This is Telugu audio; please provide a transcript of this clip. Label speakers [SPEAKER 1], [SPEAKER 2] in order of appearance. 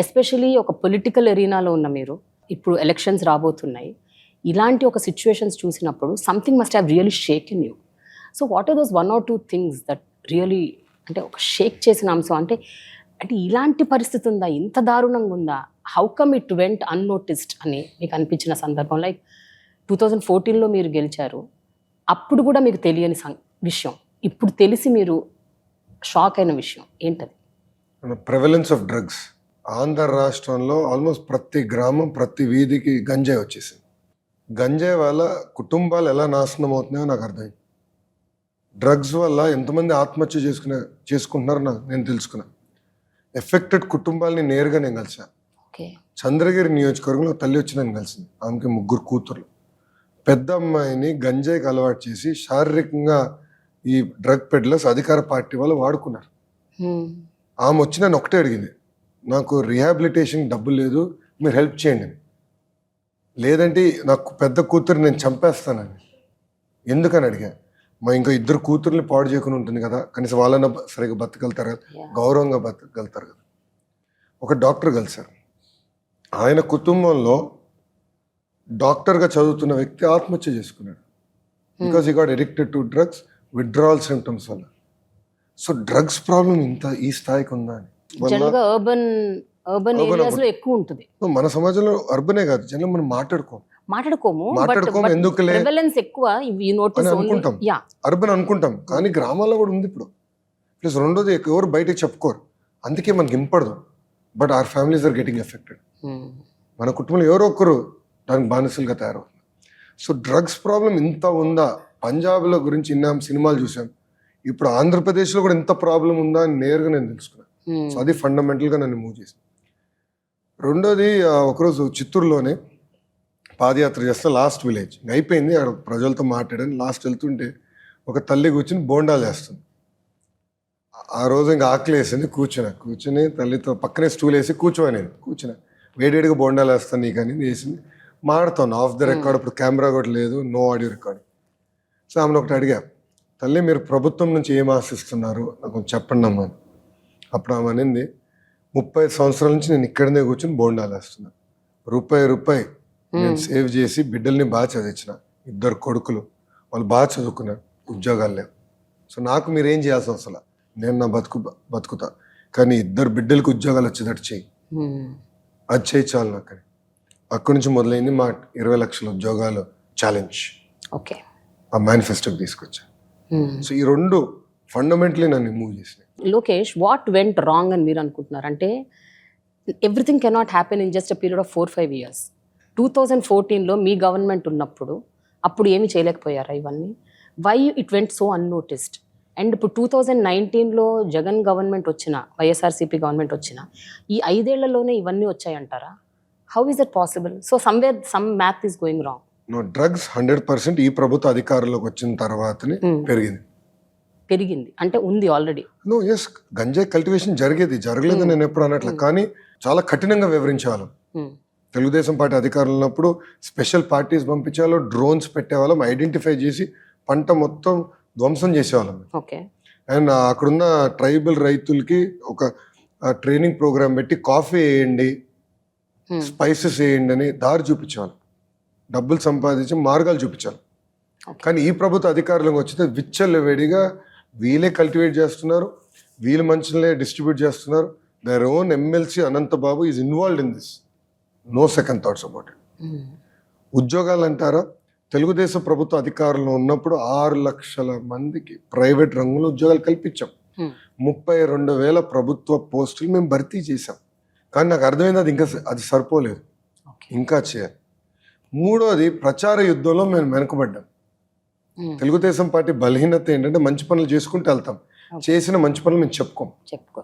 [SPEAKER 1] ఎస్పెషలీ ఒక పొలిటికల్ ఎరీనాలో ఉన్న మీరు ఇప్పుడు ఎలక్షన్స్ రాబోతున్నాయి. ఇలాంటి ఒక సిచ్యువేషన్స్ చూసినప్పుడు something must have really shake in you so what are those one or two things that really అంటే ఒక షేక్ చేసిన అంశం? అంటే అంటే ఇలాంటి పరిస్థితి ఉందా? ఇంత దారుణంగా ఉందా? How come it went unnoticed అని మీకు అనిపించిన సందర్భం. లైక్ టూ థౌజండ్ ఫోర్టీన్లో మీరు గెలిచారు. అప్పుడు కూడా మీకు తెలియని సం- విషయం. ఇప్పుడు తెలిసి మీరు షాక్ అయిన విషయం. ఏంటది?
[SPEAKER 2] ప్రెవలెన్స్ ఆఫ్ డ్రగ్స్ ఆంధ్ర రాష్ట్రంలో ఆల్మోస్ట్ ప్రతి గ్రామం ప్రతి వీధికి గంజాయి వచ్చేసింది. గంజాయి వల్ల కుటుంబాలు ఎలా నాశనం అవుతున్నాయో నాకు అర్థమైంది డ్రగ్స్ వల్ల ఎంతమంది ఆత్మహత్య చేసుకునే చేసుకుంటున్నారో నాకు నేను తెలుసుకున్నా. ఎఫెక్టెడ్ కుటుంబాలని నేరుగా నేను కలిసా. చంద్రగిరి నియోజకవర్గంలో తల్లి వచ్చి నన్ను కలిసింది. ఆమెకి ముగ్గురు కూతుర్లు. పెద్ద అమ్మాయిని గంజాయికి అలవాటు చేసి శారీరకంగా ఈ డ్రగ్ పెడ్లర్స్ అధికార పార్టీ వాళ్ళు వాడుకున్నారు. ఆమె వచ్చి నన్ను ఒకటే అడిగింది. నాకు రిహాబిలిటేషన్ డబ్బు లేదు మీరు హెల్ప్ చేయండి. లేదంటే నాకు పెద్ద కూతురు నేను చంపేస్తానని. ఎందుకని అడిగా? మా ఇంకా ఇద్దరు కూతుర్ని పాడు చేయకుండా ఉంటుంది కదా కనీసం వాళ్ళన్న సరిగ్గా బతకగలుగుతారు కదా. గౌరవంగా బతకగలుగుతారు కదా. ఒక డాక్టర్ కలిశారు. ఆయన కుటుంబంలో డాక్టర్గా చదువుతున్న వ్యక్తి ఆత్మహత్య చేసుకున్నాడు. Because he got addicted to drugs withdrawal symptoms వల్ల. సో డ్రగ్స్ ప్రాబ్లం ఇంత ఈ స్థాయికి ఉందా అని.
[SPEAKER 1] జనరల్గా అర్బన్ అర్బన్ ఏరియాస్లో ఎక్కువ ఉంటుంది.
[SPEAKER 2] మన సమాజంలో అర్బనే కాదు జనం మనం మాట్లాడుకోం
[SPEAKER 1] మాట్లాడుకోము
[SPEAKER 2] మాట్లాడుకోము, ఎందుకులే?
[SPEAKER 1] ప్రివలెన్స్ ఎక్కువ యూ నోటీస్
[SPEAKER 2] అనుకుంటాం.
[SPEAKER 1] యా
[SPEAKER 2] అర్బన్ అనుకుంటాం కానీ గ్రామాల్లో కూడా ఉంది ఇప్పుడు. ప్లస్ రెండోది ఎవరు బయటకు చెప్పుకోరు. అందుకే మనకి ఇంపడదు but our families are getting affected మన కుటుంబంలో ఎవరో ఒకరు దానికి బానిసలుగా తయారవుతున్నారు. సో డ్రగ్స్ ప్రాబ్లం ఇంత ఉందా? పంజాబ్లో గురించి విన్నాం సినిమాలు చూసాం. ఇప్పుడు ఆంధ్రప్రదేశ్లో కూడా ఇంత ప్రాబ్లం ఉందా అని నేరుగా నేను తెలుసుకున్నాను Hmm. సో అది ఫండమెంటల్గా నన్ను మూవ్ చేసింది. రెండోది ఒకరోజు చిత్తూరులోనే పాదయాత్ర చేస్తే లాస్ట్ విలేజ్ అయిపోయింది అక్కడ ప్రజలతో మాట్లాడాను లాస్ట్ వెళ్తుంటే ఒక తల్లి కూర్చుని బోండాలు వేస్తుంది. ఆ రోజు ఇంకా ఆకలి వేసింది కూర్చున్నా. కూర్చుని తల్లితో పక్కనే స్టూల్ వేసి కూర్చోని కూర్చున్నా. వేడివేడిగా బోండాలు వేస్తాను నీకు అని వేసింది. మాడతాను ఆఫ్ ద రికార్డ్ ఇప్పుడు కెమెరా కూడా లేదు నో ఆడియో రికార్డ్ సో ఆమెను ఒకటి అడిగా తల్లి మీరు ప్రభుత్వం నుంచి ఏం ఆశిస్తున్నారు? నాకు కొంచెం చెప్పండి అమ్మా అని. అప్పుడు ఆమె అనింది ముప్పై సంవత్సరాల నుంచి నేను ఇక్కడనే కూర్చొని బోండాలు వేస్తున్నా. రూపాయి రూపాయి నేను సేవ్ చేసి బిడ్డల్ని బాగా చదివించిన. ఇద్దరు కొడుకులు. వాళ్ళు బాగా చదువుకున్నారు. ఉద్యోగాలు లేవు. సో నాకు మీరు ఏం చేయాల్సిన అవసరం లే. నేను నా బతుకు బతుకుతా. కానీ ఇద్దరు బిడ్డలకు ఉద్యోగాలు వచ్చేటట్టు చెయ్యి అది చేయి చాలు నాకు. అక్కడి నుంచి మొదలైంది మా ఇరవై లక్షల ఉద్యోగాలు ఛాలెంజ్
[SPEAKER 1] ఓకే.
[SPEAKER 2] ఆ మేనిఫెస్టోకి తీసుకొచ్చా. సో ఈ రెండు ఫండమెంటలీ నన్ను మూవ్ చేసినాయి.
[SPEAKER 1] లోకేష్ వాట్ వెంట్ రాంగ్ అని మీరు అనుకుంటున్నారు? అంటే everything cannot happen in just a period of four five years two thousand ఫోర్టీన్లో మీ గవర్నమెంట్ ఉన్నప్పుడు అప్పుడు ఏమి చేయలేకపోయారా ఇవన్నీ? Why it went so unnoticed and ఇప్పుడు టూ థౌజండ్ నైన్టీన్లో జగన్ గవర్నమెంట్ వచ్చిన వైఎస్ఆర్సీపీ గవర్నమెంట్ వచ్చిన ఈ ఐదేళ్ళలోనే ఇవన్నీ వచ్చాయంటారా? How is it possible so somewhere some math is going wrong
[SPEAKER 2] no drugs hundred percent ఈ ప్రభుత్వ అధికారంలోకి వచ్చిన తర్వాతనే పెరిగింది.
[SPEAKER 1] పెరిగింది. అంటే ఉంది ఆల్రెడీ
[SPEAKER 2] నో ఎస్ గంజాయి కల్టివేషన్ జరిగేది జరగలేదు నేను ఎప్పుడు అనట్లే. కానీ చాలా కఠినంగా వివరించేవాళ్ళం. తెలుగుదేశం పార్టీ అధికారంలో ఉన్నప్పుడు స్పెషల్ పార్టీస్ పంపించేవాళ్ళం డ్రోన్స్ పెట్టేవాళ్ళం ఐడెంటిఫై చేసి పంట మొత్తం ధ్వంసం చేసేవాళ్ళం.
[SPEAKER 1] ఓకే
[SPEAKER 2] అండ్ అక్కడున్న ట్రైబల్ రైతులకి ఒక ట్రైనింగ్ ప్రోగ్రామ్ పెట్టి కాఫీ వేయండి స్పైసెస్ వేయండి అని దారి చూపించేవాళ్ళం. డబ్బులు సంపాదించి మార్గాలు చూపించాలి. కానీ ఈ ప్రభుత్వ అధికారులకు వచ్చితే విచ్చలవేడిగా వీళ్ళే కల్టివేట్ చేస్తున్నారు వీళ్ళు మంచిలే డిస్ట్రిబ్యూట్ చేస్తున్నారు. Their own MLC Anantha Babu is involved in this no second thoughts about it ఉద్యోగాలు అంటారా? తెలుగుదేశం ప్రభుత్వ అధికారంలో ఉన్నప్పుడు ఆరు లక్షల మందికి ప్రైవేట్ రంగంలో ఉద్యోగాలు కల్పించాం. ముప్పై రెండు వేల ప్రభుత్వ పోస్టులు మేము భర్తీ చేశాం. కానీ నాకు అర్థమైంది అది ఇంకా అది సరిపోలేదు. ఇంకా చేయాలి. మూడోది ప్రచార యుద్ధంలో మేము వెనుకబడ్డాం. తెలుగుదేశం పార్టీ బలహీనత ఏంటంటే మంచి పనులు చేసుకుంటూ వెళ్తాం. చేసిన మంచి పనులు మేము చెప్పుకోం.
[SPEAKER 1] చెప్పుకో